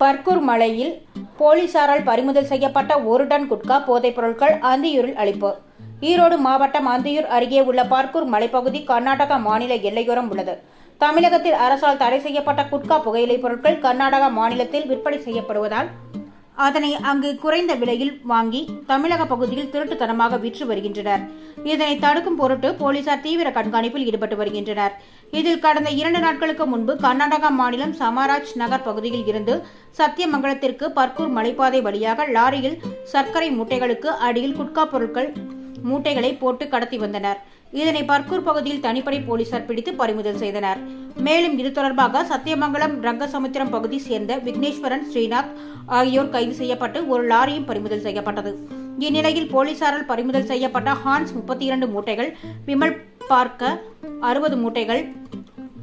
பர்கூர் மலையில் போலீசாரால் பறிமுதல் செய்யப்பட்ட ஒரு டன் குட்கா போதைப் பொருட்கள் அந்தியூரில் அளிப்பு. ஈரோடு மாவட்டம் அந்தியூர் அருகே உள்ள பர்கூர் மலைப்பகுதி கர்நாடகா மாநில எல்லையோரம் உள்ளது. தமிழகத்தில் அரசால் தடை செய்யப்பட்ட குட்கா புகையிலைப் பொருட்கள் கர்நாடகா மாநிலத்தில் விற்பனை செய்யப்படுவதால் அதனை அங்கு குறைந்த விலையில் வாங்கி தமிழக பகுதியில் திருட்டுத்தனமாக விற்று வருகின்றனர். இதனை தடுக்கும் பொருட்டு போலீசார் தீவிர கண்காணிப்பில் ஈடுபட்டு வருகின்றனர். இதில் கடந்த இரண்டு நாட்களுக்கு முன்பு கர்நாடகா மாநிலம் சமாராஜ் நகர் பகுதியில் இருந்து சத்தியமங்கலத்திற்கு பர்கூர் மலைப்பாதை வழியாக லாரியில் சர்க்கரை மூட்டைகளுக்கு அடியில் குட்கா பொருட்கள் மூட்டைகளை போட்டு கடத்தி வந்தனர். இதனை பர்கூர் பகுதியில் தனிப்படை போலீசார் பிடித்து பறிமுதல் செய்தனர். மேலும் இது தொடர்பாக சத்தியமங்கலம் ரங்கசமுத்திரம் பகுதி சேர்ந்த விக்னேஸ்வரன் ஸ்ரீநாத் ஆகியோர் கைது செய்யப்பட்டு ஒரு லாரியும் பறிமுதல் செய்யப்பட்டது. இந்நிலையில் போலீசாரால் பறிமுதல் செய்யப்பட்ட ஹான்ஸ் முப்பத்தி இரண்டு மூட்டைகள் விமல் பார்க்க அறுபது மூட்டைகள்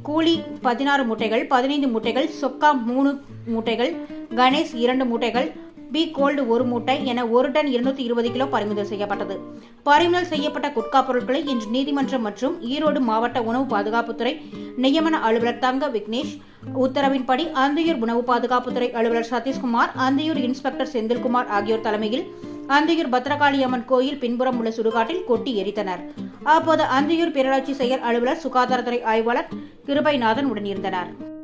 கூலி பதினாறு மூட்டைகள் பதினைந்து மூட்டைகள் சொக்கா மூணு மூட்டைகள் கணேஷ் இரண்டு மூட்டைகள் பி கோல்டு ஒரு மூட்டை என ஒரு டன் இருநூத்தி இருபது கிலோ பறிமுதல் செய்யப்பட்டது. பறிமுதல் செய்யப்பட்ட குட்கா பொருட்களை இன்று நீதிமன்றம் மற்றும் ஈரோடு மாவட்ட உணவு பாதுகாப்புத்துறை நியமன அலுவலர் தங்க விக்னேஷ் உத்தரவின்படி அந்தியூர் உணவு பாதுகாப்புத்துறை அலுவலர் சதீஷ்குமார் அந்தியூர் இன்ஸ்பெக்டர் செந்தில்குமார் ஆகியோர் தலைமையில் அந்தியூர் பத்ரகாளி அம்மன் கோயில் பின்புறம் உள்ள சுடுகாட்டில் கொட்டி எரித்தனர். அப்போது அந்தியூர் பேரூராட்சி செயல் அலுவலர் சுகாதாரத்துறை ஆய்வாளர் கிருபைநாதன் உடனிருந்தனர்.